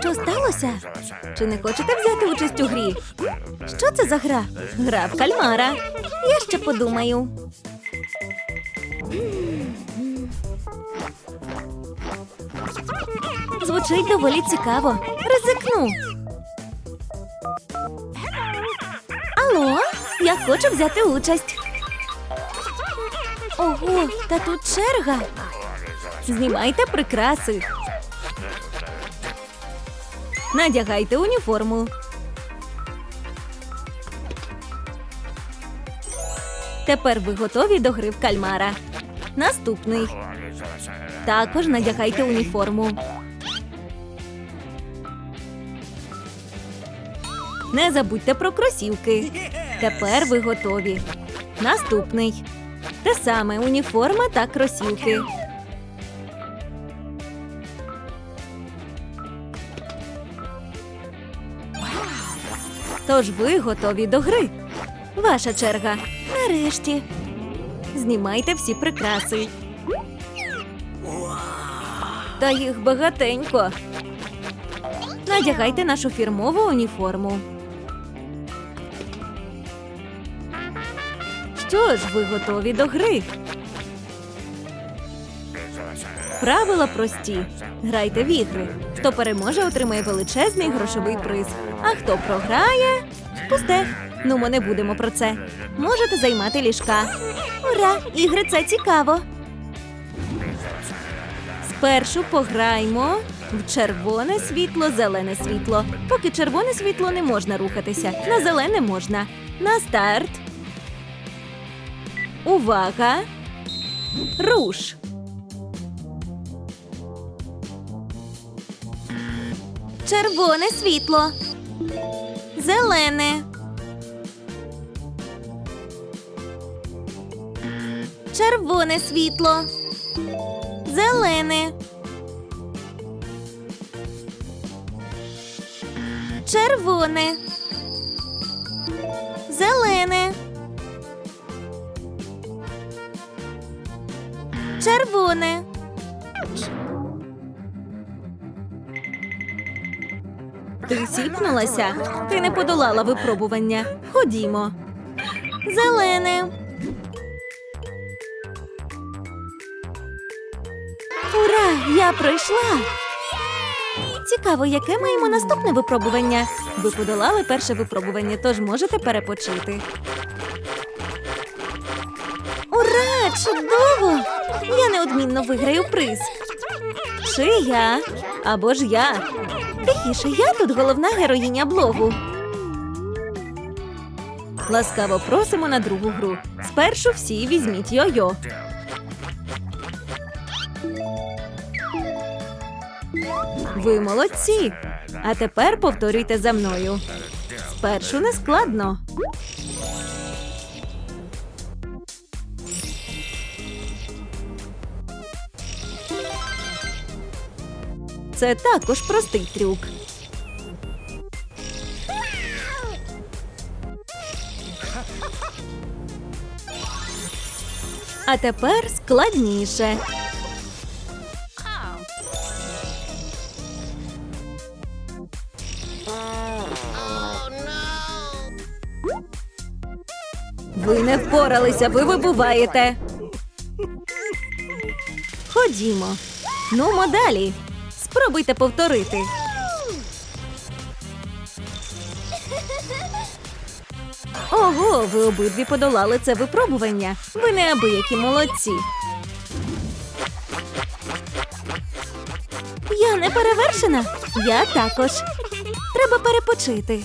Що сталося? Чи не хочете взяти участь у грі? Що це за гра? Гра в кальмара. Я ще подумаю. Звучить доволі цікаво. Ризикну. Алло, я хочу взяти участь. Ого, та тут черга. Знімайте прикраси. Надягайте уніформу. Тепер ви готові до гри в кальмара. Наступний. Також надягайте уніформу. Не забудьте про кросівки. Тепер ви готові. Наступний. Те саме уніформа та кросівки. Тож ви готові до гри. Ваша черга. Нарешті. Знімайте всі прикраси. Та їх багатенько. Надягайте нашу фірмову уніформу. Що ж, ви готові до гри? Правила прості. Грайте в ігри. Хто переможе, отримає величезний грошовий приз. А хто програє, пусте. Ну, ми не будемо про це. Можете займати ліжка. Ура! Ігри це цікаво. Спершу пограймо в червоне світло, зелене світло. Поки червоне світло не можна рухатися, на зелене можна. На старт. Увага! Руш! Червоне світло. Зелене. Червоне світло. Зелене. Червоне. Зелене. Червоне. Ти сіпнулася? Ти не подолала випробування. Ходімо. Зелене. Ура! Я пройшла. Цікаво, яке маємо наступне випробування. Ви подолали перше випробування, тож можете перепочити. Ура! Чудово! Я неодмінно виграю приз. Чи я? Або ж я. Тихіше, я тут головна героїня блогу. Ласкаво просимо на другу гру. Спершу всі візьміть йо-йо. Ви молодці. А тепер повторюйте за мною. Спершу не складно. Це також простий трюк. А тепер складніше. Ви не впоралися, ви вибуваєте. Ходімо. Нумо далі. Спробуйте повторити. Ого, ви обидві подолали це випробування. Ви неабиякі молодці. Я не перевершена. Я також. Треба перепочити.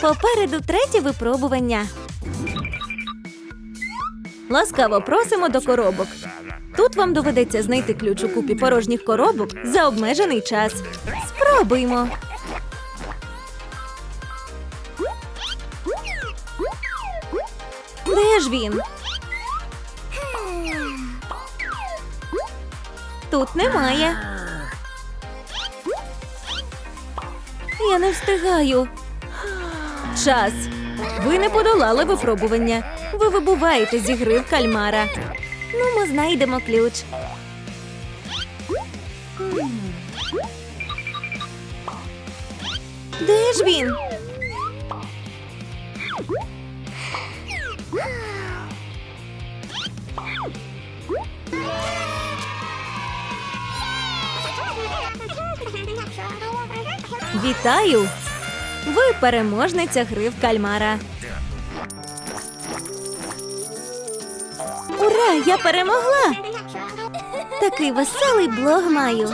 Попереду третє випробування. Ласкаво просимо до коробок. Тут вам доведеться знайти ключ у купі порожніх коробок за обмежений час. Спробуймо. Де ж він? Тут немає. Я не встигаю. Час. Ви не подолали випробування. Ви вибуваєте зі гри в кальмара. Ну, ми знайдемо ключ. Де ж він? Вітаю! Ви переможниця гри в кальмара. Ура! Я перемогла! Такий веселий блог маю.